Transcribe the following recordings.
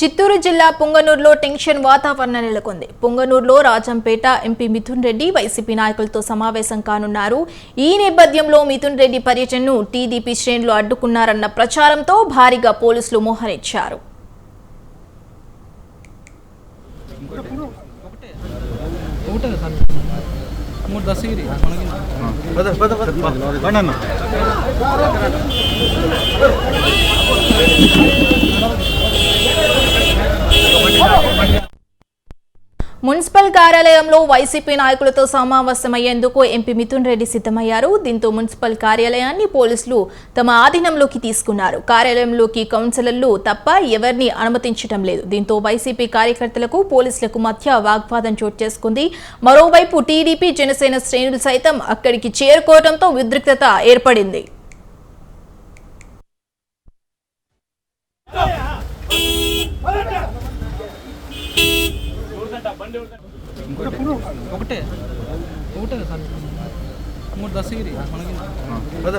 చిత్తూరు జిల్లా పుంగనూరులో టెన్షన్ వాతావరణం నెలకొంది. పుంగనూరులో రాజంపేట ఎంపీ మిథున్ రెడ్డి వైసీపీ నాయకులతో సమావేశం కానున్నారు. ఈ నేపథ్యంలో మిథున్ రెడ్డి పర్యటనను టీడీపీ శ్రేణులు అడ్డుకున్నారన్న ప్రచారంతో భారీగా పోలీసులు మోహరించారు ఒకటే సార్ మూడు దశగిరి మనకి పద పద పద బండన్న మున్సిపల్ కార్యాలయంలో వైసీపీ నాయకులతో సమావేశమయ్యేందుకు ఎంపీ మిథున్ రెడ్డి సిద్ధమయ్యారు. దీంతో మున్సిపల్ కార్యాలయాన్ని పోలీసులు తమ ఆధీనంలోకి తీసుకున్నారు. కార్యాలయంలోకి కౌన్సిలర్లు తప్ప ఎవరిని అనుమతించడం లేదు. దీంతో వైసీపీ కార్యకర్తలకు పోలీసులకు మధ్య వాగ్వాదం చోటు చేసుకుంది. మరోవైపు టీడీపీ జనసేన శ్రేణులు సైతం అక్కడికి చేరుకోవడంతో ఉద్రిక్తత ఏర్పడింది. ఒకటే. ఒకటే సార్. మూడు దశగిరి. మనకి పద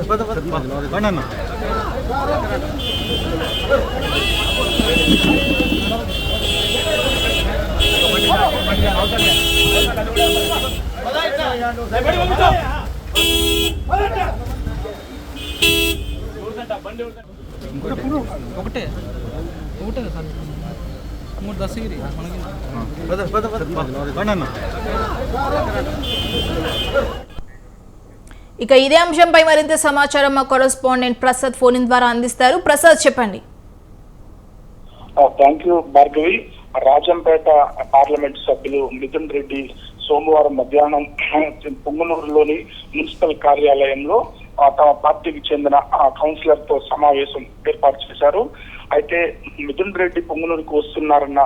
ఒకటే. ఒకటే సార్. ఇక ఇదే అంశంపై మరింత సమాచారం మా కొరస్పాండెంట్ ప్రసాద్ ఫోన్ ఇన్ ద్వారా అందిస్తారు. ప్రసాద్ చెప్పండి. Thank you Bhargavi. Rajampet parliament సభ్యులు మిథున్ రెడ్డి సోమవారం మధ్యాహ్నం పొంగనూరులోని మున్సిపల్ కార్యాలయంలో ఆ, తమ పార్టీకి చెందిన ఆ, కౌన్సిలర్తో సమావేశం ఏర్పాటు చేశారు. అయితే మిథున్ రెడ్డి పొంగనూరుకు వస్తున్నారన్న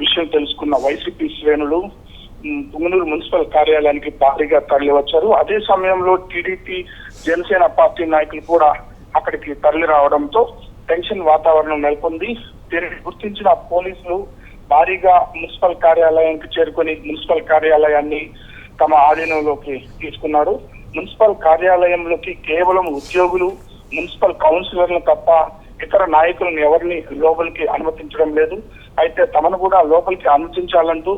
విషయం తెలుసుకున్న వైసీపీ శ్రేణులు పొంగునూరు మున్సిపల్ కార్యాలయానికి భారీగా తరలి వచ్చారు అదే సమయంలో టీడీపీ జనసేన పార్టీ నాయకులు కూడా అక్కడికి తరలి రావడంతో టెన్షన్ వాతావరణం నెలకొంది. దీనిని గుర్తించిన పోలీసులు భారీగా మున్సిపల్ కార్యాలయానికి చేరుకొని మున్సిపల్ కార్యాలయాన్ని తమ ఆధీనంలోకి తీసుకున్నారు. మున్సిపల్ కార్యాలయంలోకి కేవలం ఉద్యోగులు మున్సిపల్ కౌన్సిలర్లు తప్ప ఇతర నాయకులను ఎవరిని లోపలికి అనుమతించడం లేదు. అయితే తమను కూడా లోపలికి అనుమతించాలంటూ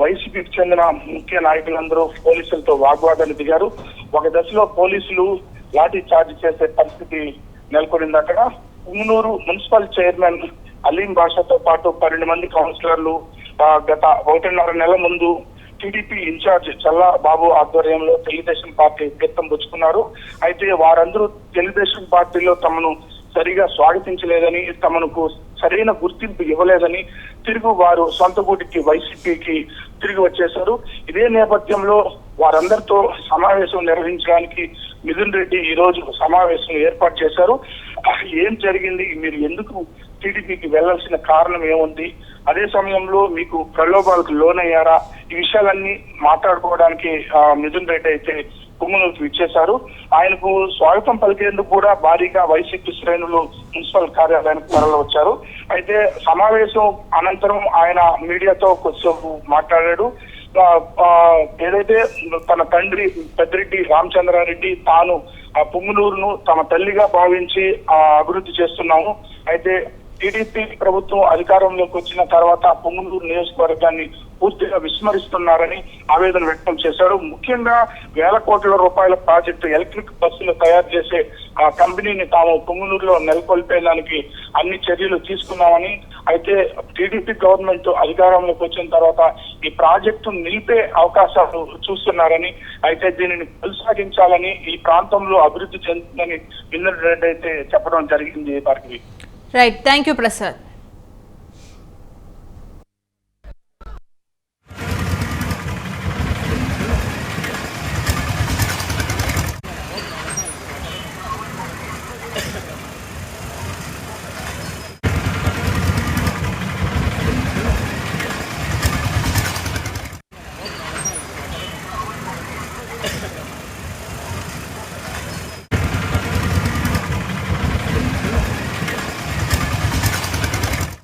వైసీపీకి చెందిన ముఖ్య నాయకులందరూ పోలీసులతో వాగ్వాదాన్ని దిగారు. ఒక దశలో పోలీసులు లాఠీ చార్జ్ చేసే పరిస్థితి నెలకొనింది అక్కడ పుంగనూరు మున్సిపల్ చైర్మన్ అలీం బాషాతో పాటు పన్నెండు మంది కౌన్సిలర్లు గత ఒకటిన్నర నెల ముందు టీడీపీ ఇన్ఛార్జ్ చల్లా బాబు ఆధ్వర్యంలో తెలుగుదేశం పార్టీ గెత్తం పుచ్చుకున్నారు. అయితే వారందరూ తెలుగుదేశం పార్టీలో తమను సరిగా స్వాగతించలేదని తమకు సరైన గుర్తింపు ఇవ్వలేదని తిరుగు వారు సొంత గూటికి వైసీపీకి తిరిగి వచ్చేశారు. ఇదే నేపథ్యంలో వారందరితో సమావేశం నిర్వహించడానికి మిథున్ రెడ్డి ఈ రోజు సమావేశం ఏర్పాటు చేశారు. ఏం జరిగింది? మీరు ఎందుకు టీడీపీకి వెళ్ళాల్సిన కారణం ఏముంది? అదే సమయంలో మీకు ప్రలోభాలకు లోనయ్యారా? ఈ విషయాలన్నీ మాట్లాడుకోవడానికి మిథున్ రెడ్డి అయితే కుమ్మనూరుకు ఇచ్చేశారు ఆయనకు స్వాగతం పలికేందుకు కూడా భారీగా వైసీపీ శ్రేణులు మున్సిపల్ కార్యాలయానికి తరలి వచ్చారు. అయితే సమావేశం అనంతరం ఆయన మీడియాతో కొద్దిసేపు మాట్లాడాడు. ఏదైతే తన తండ్రి పెద్దిరెడ్డి రామచంద్రారెడ్డి తాను ఆ పుంగునూరును తమ తల్లిగా భావించి అభివృద్ధి చేస్తున్నాము. అయితే టీడీపీ ప్రభుత్వం అధికారంలోకి వచ్చిన తర్వాత పొంగునూరు నియోజకవర్గాన్ని పూర్తిగా విస్మరిస్తున్నారని ఆవేదన వ్యక్తం చేశారు. ముఖ్యంగా వేల కోట్ల రూపాయల ప్రాజెక్టు ఎలక్ట్రిక్ బస్సులు తయారు చేసే ఆ కంపెనీని తాము పొంగునూరులో నెలకొల్పేదానికి అన్ని చర్యలు తీసుకున్నామని అయితే టీడీపీ గవర్నమెంట్ అధికారంలోకి వచ్చిన తర్వాత ఈ ప్రాజెక్టు నిలిపే అవకాశాలు చూస్తున్నారని అయితే దీనిని కొనసాగించాలని ఈ ప్రాంతంలో అభివృద్ధి చెందుతుందని విన్నర్ రెడ్డి అయితే చెప్పడం జరిగింది. Bhargavi. Right thank you Prasad